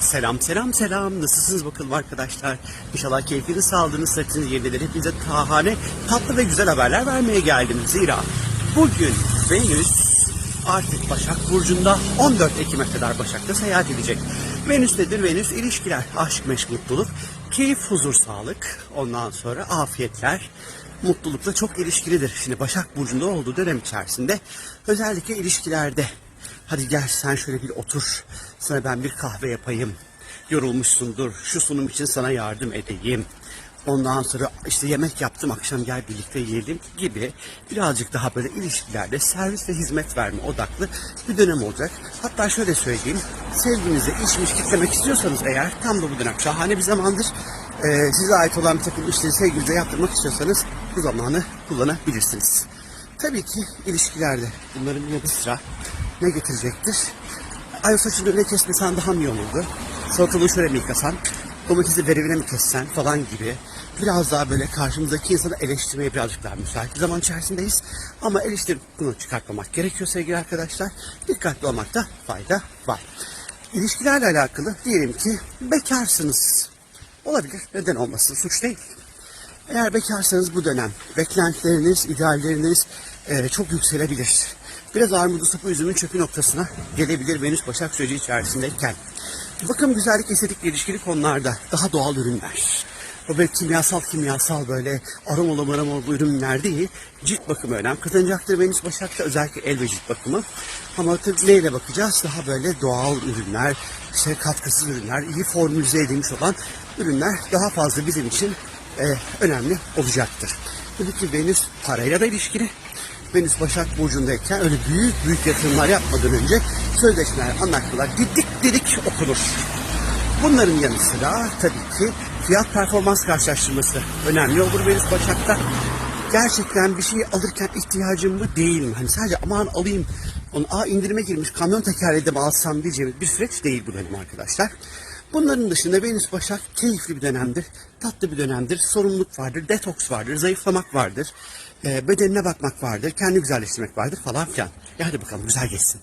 Selam selam selam. Nasılsınız bakalım arkadaşlar? İnşallah keyfiniz sağlığınız sıhhatiniz yerindedir. Hepinize tahane tatlı ve güzel haberler vermeye geldim. Zira bugün Venüs artık Başak Burcu'nda 14 Ekim'e kadar Başak'ta seyahat edecek. Venüs nedir? Venüs ilişkiler, aşk, meşk, mutluluk, keyif, huzur, sağlık. Ondan sonra afiyetler, mutlulukla çok ilişkilidir. Şimdi Başak Burcu'nda olduğu dönem içerisinde özellikle ilişkilerde Hadi gel sen şöyle bir otur. Sana ben bir kahve yapayım. Yorulmuşsundur. Şu sunum için sana yardım edeyim. Ondan sonra işte yemek yaptım akşam gel birlikte yiyelim gibi birazcık daha böyle ilişkilerde servis ve hizmet verme odaklı bir dönem olacak. Hatta şöyle söyleyeyim sevginizi işmiş kitlemek istiyorsanız eğer tam da bu dönem şahane bir zamandır. Ee, size ait olan bir takım işleri sevginize yaptırmak istiyorsanız bu zamanı kullanabilirsiniz. Tabii ki ilişkilerde bunların yanı sıra ne getirecektir? Ay saçını öyle kesmesen daha mı iyi olurdu? Salatalığı şöyle mi yıkasan? Domatesi verevine mi kessen falan gibi. Biraz daha böyle karşımızdaki insanı eleştirmeye birazcık daha müsait bir zaman içerisindeyiz. Ama eleştirip bunu çıkartmamak gerekiyor sevgili arkadaşlar. Dikkatli olmakta fayda var. İlişkilerle alakalı diyelim ki bekarsınız. Olabilir. Neden olmasın? Suç değil. Eğer bekarsanız bu dönem beklentileriniz, idealleriniz eee, çok yükselebilir. Biraz armudu sapı üzümün çöpü noktasına gelebilir Venüs Başak süreci içerisindeyken. Bakım güzellik estetikle ilişkili konularda daha doğal ürünler. O böyle kimyasal kimyasal böyle aromalı maromalı ürünler değil. Cilt bakımı önem kazanacaktır Venüs Başak'ta özellikle el ve cilt bakımı. Ama tabii neyle bakacağız? Daha böyle doğal ürünler, işte katkısız ürünler, iyi formülize edilmiş olan ürünler daha fazla bizim için e, önemli olacaktır. Tabii ki Venüs parayla da ilişkili. Venüs Başak Burcu'ndayken öyle büyük büyük yatırımlar yapmadan önce sözleşmeler, anlaşmalar didik didik okunur. Bunların yanı sıra tabii ki fiyat performans karşılaştırması önemli olur Venüs Başak'ta. Gerçekten bir şeyi alırken ihtiyacım mı değil mi? Hani sadece aman alayım, onu aa indirime girmiş kamyon tekerleği de mi alsam diyeceğimiz bir süreç değil bu dönem arkadaşlar. Bunların dışında Venüs Başak keyifli bir dönemdir, tatlı bir dönemdir, sorumluluk vardır, detoks vardır, zayıflamak vardır, e, bedenine bakmak vardır, kendi güzelleştirmek vardır falan filan. E hadi bakalım güzel geçsin.